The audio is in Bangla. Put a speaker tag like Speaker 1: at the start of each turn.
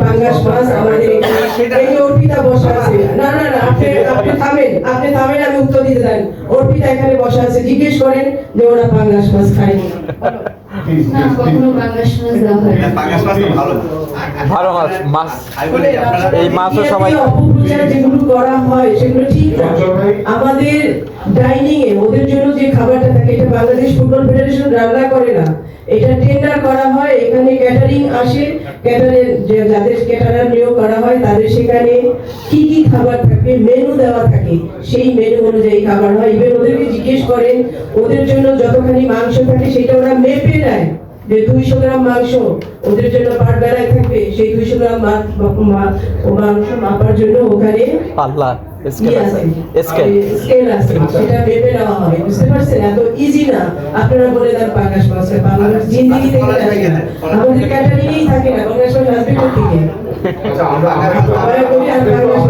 Speaker 1: পাঙ্গাস মাছ আমাদের এখানে অর্পিতা বসা আছে। না না না আপনি আপনি থামেন আপনি থামেন আমি উত্তর দিতে দেন অর্পিতা এখানে বসা আছে জিজ্ঞেস করেন যে ওরা পাঙ্গাস মাছ খায়নি
Speaker 2: না কখনো বাংলা শোনা দেওয়া হয়।
Speaker 3: পাঙ্গাস মাছ তো ভালো।
Speaker 4: ভালো মাছ মাছ। এই মাছও সবাই
Speaker 1: অপপ্রচার যেগুলো করা হয় সেগুলো ঠিক আমাদের ডাইনিং এ বাংলাদেশ ফুটবল ফেডারেশন রান্না করে না। এটা টেন্ডার করা হয় এখানে ক্যাটারিং আসে। ক্যাটারের যে যাদের ক্যাটারার নিয়োগ করা হয় তাদের সেখানে কি কি খাবার থাকে মেনু দেওয়া থাকে সেই মেনু অনুযায়ী খাবার হয়। ইভেন ওদেরকে জিজ্ঞেস করেন ওদের জন্য যতখানি মাংস থাকে সেটা ওরা মেপে নেয় যে দুইশো গ্রাম মাংস ওদের জন্য পার বেলায় থাকবে। সেই দুইশো গ্রাম মাংস মাপার জন্য ওখানে
Speaker 4: পাল্লা স্কেল
Speaker 1: ইয়ে
Speaker 4: আছে। স্কেল
Speaker 1: আছে, সেটা মেপে নেওয়া হয়, আপনারা বলে দেন পাকাশ মাছ, বাংলাদেশ মাছ থেকে আমাদের catering থাকে না, পাঙ্গাস হাসপাতাল থেকে
Speaker 5: আচ্ছা আমরা আমরা
Speaker 1: আর